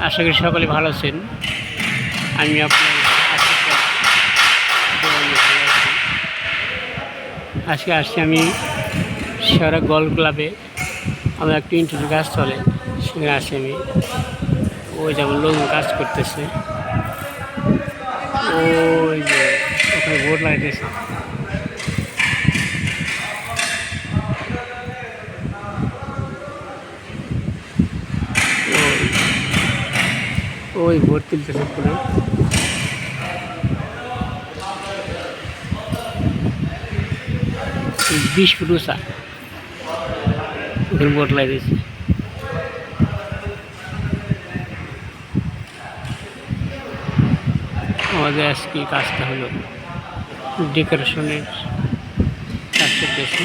আশা করি সকলে ভালো আছেন। আমি আপনার আজকে আসছি আমি শেওড়া গল্ফ ক্লাবে আমার একটু ইন্টারভিউ কাজ চলে, সেখানে আসি আমি। ওই যেমন লোক কাজ করতেছে। ওই যে, ওখানে বোর্ড লাগাইতেছে। ওই ভোট তুলতেছে পুরো বিশ ফুট উঁচা। ওখানে বোট লাগিয়েছে আমাদের আজকে কাজটা হলো ডেকোরেশনের কাজ করতেছি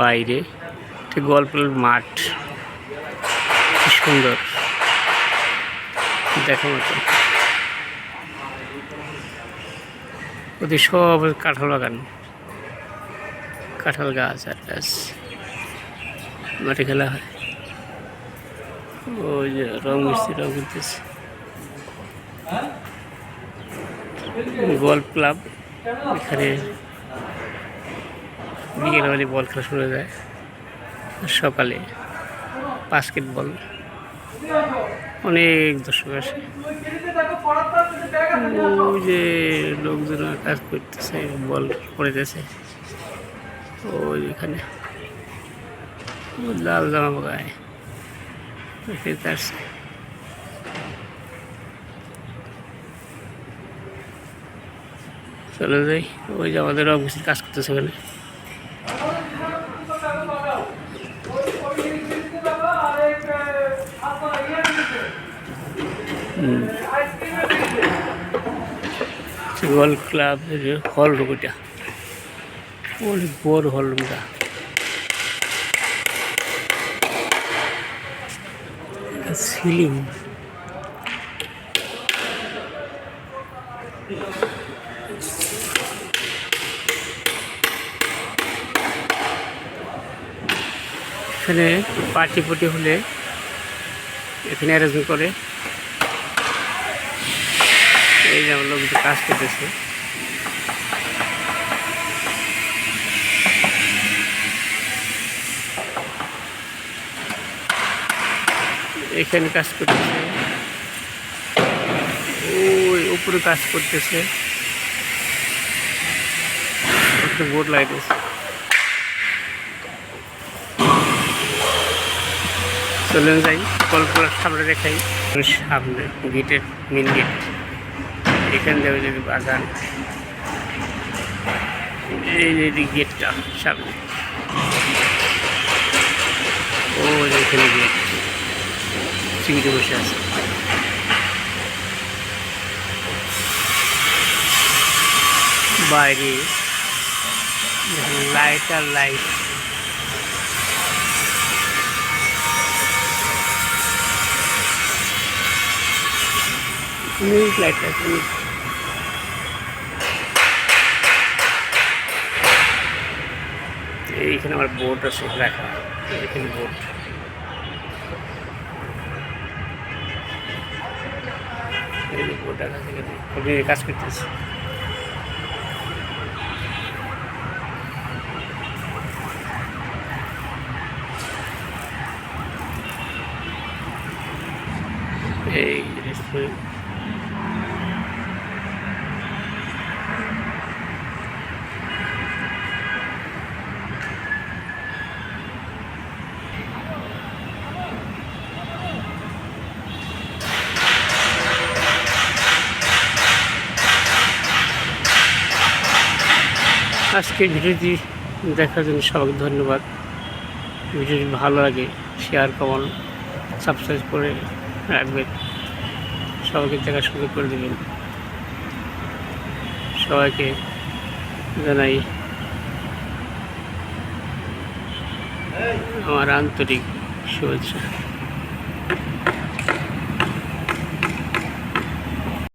বাইরে। একটি গল্পের মাঠ। সুন্দর। দেখার মতো ওদের সব কাঁঠাল বাগান। কাঁঠাল গাছ আর গাছ মাঠে খেলা হয়। ওই যে রং মিস্ত্রি রং করতেছে। Golf club. এখানে বিকেলবেলা বল খেলা শুরু হয়ে যায়। সকালে বাস্কেটবল অনেক দর্শক আসে। ওই যে লোকজন কাজ করতেছে, বল পড়েতেছে ওই এখানে। লাল জামা গায়ে খেলতে আসছে। চলে যাই। ওই যে আমাদের অফিসের কাজ করতেছে ওখানে গল্ফ ক্লাব হল রুম এটা। অনেক বড় হল রুমটা সিলিং এখানে পার্টি ফুটি হলে এখানে অ্যারেঞ্জমেন্ট করে। এই যে আমার লোক কাজ করতেছে। এখানে কাজ করতেছে। ওই উপরে কাজ করতেছে। বোর্ড লাগাইতেছে। চলুন যাই কল্পনার সামনে দেখাই। সামনে গেটের মেন গেট এখান থেকে যদি বাগান। গেটটা, সামনে। ও এখানে গেট। চিংড়ি বসে আছে। বাইরে লাইট আর লাইট। মিনিট লাইট আছে এইখানে আমার বোট আছে রাখা। এখানে এই যে রাখা কবি কাজ করতেছে। এই আজকের ভিডিওটি দেখার জন্য সবাইকে ধন্যবাদ। ভিডিওটি ভালো লাগে শেয়ার কমেন্ট সাবস্ক্রাইব করে রাখবেন। সবাইকে দেখা শুরু করে দেবেন। সবাইকে জানাই আমার আন্তরিক শুভেচ্ছা।